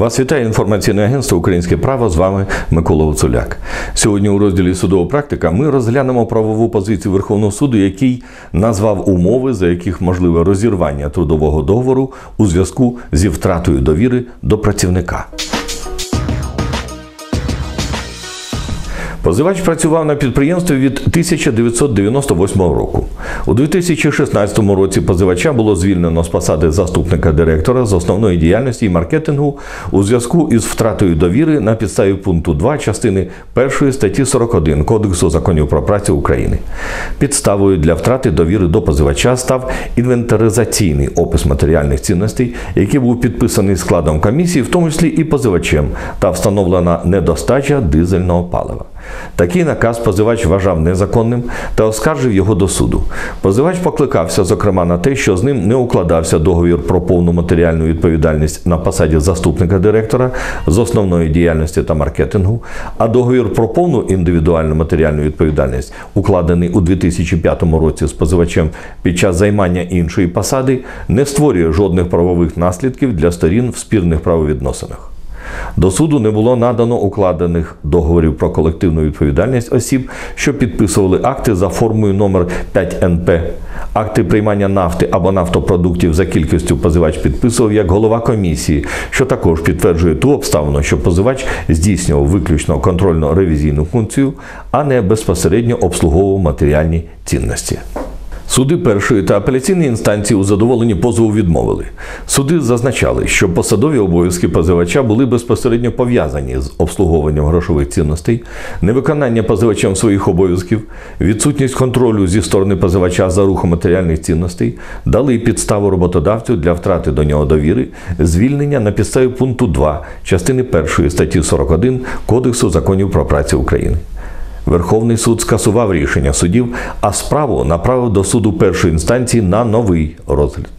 Вас вітає інформаційне агентство Українське право. З вами Микола Оцуляк. Сьогодні у розділі судова практика ми розглянемо правову позицію Верховного суду, який назвав умови, за яких можливе розірвання трудового договору у зв'язку зі втратою довіри до працівника. Позивач працював на підприємстві від 1998 року. У 2016 році позивача було звільнено з посади заступника директора з основної діяльності і маркетингу у зв'язку із втратою довіри на підставі пункту 2 частини 1 статті 41 Кодексу законів про працю України. Підставою для втрати довіри до позивача став інвентаризаційний опис матеріальних цінностей, який був підписаний складом комісії, в тому числі і позивачем, та встановлена недостача дизельного палива. Такий наказ позивач вважав незаконним та оскаржив його до суду. Позивач покликався, зокрема, на те, що з ним не укладався договір про повну матеріальну відповідальність на посаді заступника директора з основної діяльності та маркетингу, а договір про повну індивідуальну матеріальну відповідальність, укладений у 2005 році з позивачем під час займання іншої посади, не створює жодних правових наслідків для сторін в спірних правовідносинах. До суду не було надано укладених договорів про колективну відповідальність осіб, що підписували акти за формою номер 5 НП. Акти приймання нафти або нафтопродуктів за кількістю позивач підписував як голова комісії, що також підтверджує ту обставину, що позивач здійснював виключно контрольно-ревізійну функцію, а не безпосередньо обслуговував матеріальні цінності. Суди першої та апеляційної інстанції у задоволенні позову відмовили. Суди зазначали, що посадові обов'язки позивача були безпосередньо пов'язані з обслуговуванням грошових цінностей, невиконання позивачем своїх обов'язків, відсутність контролю зі сторони позивача за рухом матеріальних цінностей, дали підставу роботодавцю для втрати до нього довіри, звільнення на підставі пункту 2 частини 1 статті 41 Кодексу законів про працю України. Верховний суд скасував рішення судів, а справу направив до суду першої інстанції на новий розгляд.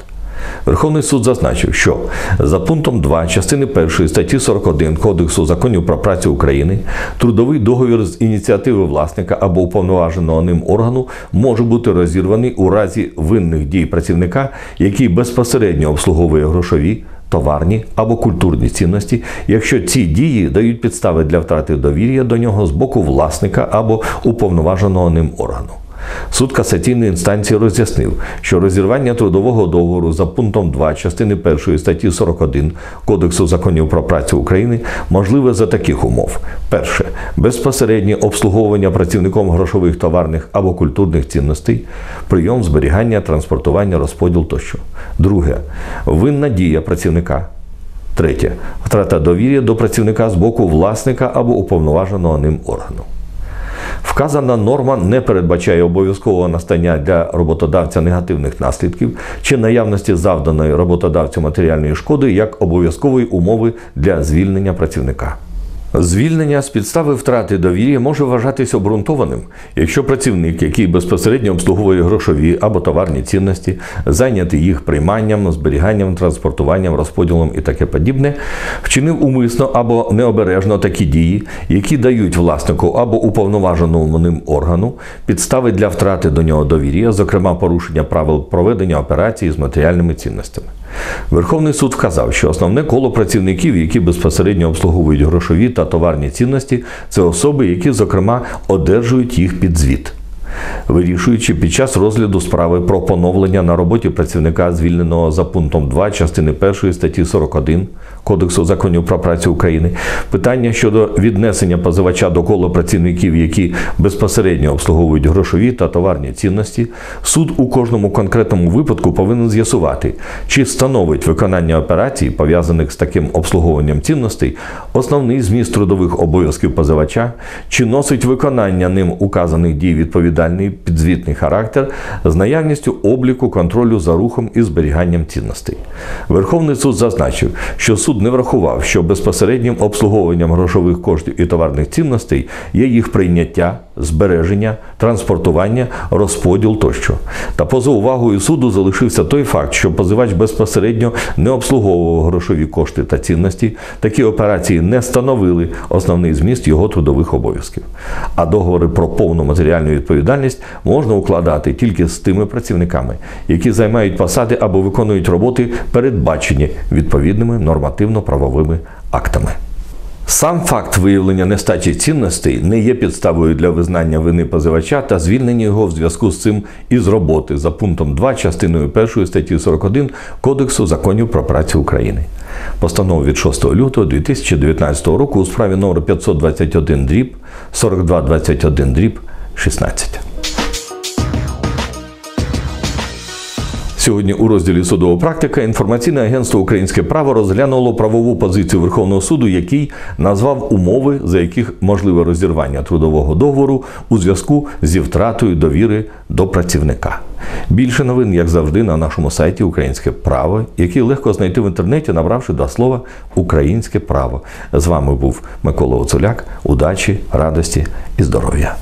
Верховний суд зазначив, що за пунктом 2 частини 1 статті 41 Кодексу законів про працю України трудовий договір з ініціативи власника або уповноваженого ним органу може бути розірваний у разі винних дій працівника, який безпосередньо обслуговує грошові товарні або культурні цінності, якщо ці дії дають підстави для втрати довір'я до нього з боку власника або уповноваженого ним органу. Суд касаційної інстанції роз'яснив, що розірвання трудового договору за пунктом 2 частини 1 статті 41 Кодексу законів про працю України можливе за таких умов: перше безпосереднє обслуговування працівником грошових товарних або культурних цінностей, прийом зберігання, транспортування, розподіл тощо. Друге винна дія працівника. Третє втрата довір'я до працівника з боку власника або уповноваженого ним органу. Вказана норма не передбачає обов'язкового настання для роботодавця негативних наслідків чи наявності завданої роботодавцю матеріальної шкоди як обов'язкової умови для звільнення працівника. Звільнення з підстави втрати довір'я може вважатись обґрунтованим, якщо працівник, який безпосередньо обслуговує грошові або товарні цінності, зайнятий їх прийманням, зберіганням, транспортуванням, розподілом і таке подібне, вчинив умисно або необережно такі дії, які дають власнику або уповноваженому ним органу підстави для втрати до нього довір'я, зокрема порушення правил проведення операції з матеріальними цінностями. Верховний суд вказав, що основне коло працівників, які безпосередньо обслуговують грошові та товарні цінності, це особи, які, зокрема, одержують їх під звіт вирішуючи під час розгляду справи про поновлення на роботі працівника, звільненого за пунктом 2 частини 1 статті 41 Кодексу законів про працю України, питання щодо віднесення позивача до кола працівників, які безпосередньо обслуговують грошові та товарні цінності, суд у кожному конкретному випадку повинен з'ясувати, чи становить виконання операцій, пов'язаних з таким обслуговуванням цінностей, основний зміст трудових обов'язків позивача, чи носить виконання ним указаних дій відповідальності відповідальний підзвітний характер з наявністю обліку контролю за рухом і зберіганням цінностей. Верховний суд зазначив, що суд не врахував, що безпосереднім обслуговуванням грошових коштів і товарних цінностей є їх прийняття, збереження, транспортування, розподіл тощо. Та поза увагою суду залишився той факт, що позивач безпосередньо не обслуговував грошові кошти та цінності. Такі операції не становили основний зміст його трудових обов'язків. А договори про повну матеріальну відповідальність можна укладати тільки з тими працівниками, які займають посади або виконують роботи, передбачені відповідними нормативно-правовими актами. Сам факт виявлення нестачі цінностей не є підставою для визнання вини позивача та звільнення його в зв'язку з цим із роботи за пунктом 2 частиною 1 статті 41 Кодексу законів про працю України. Постанова від 6 лютого 2019 року у справі номер 521 дріб 4221 дріб 16. Сьогодні у розділі судова практика інформаційне агентство Українське право розглянуло правову позицію Верховного суду, який назвав умови, за яких можливе розірвання трудового договору у зв'язку зі втратою довіри до працівника. Більше новин, як завжди, на нашому сайті Українське право, який легко знайти в інтернеті, набравши два слова Українське право. З вами був Микола Оцуляк. Удачі, радості і здоров'я.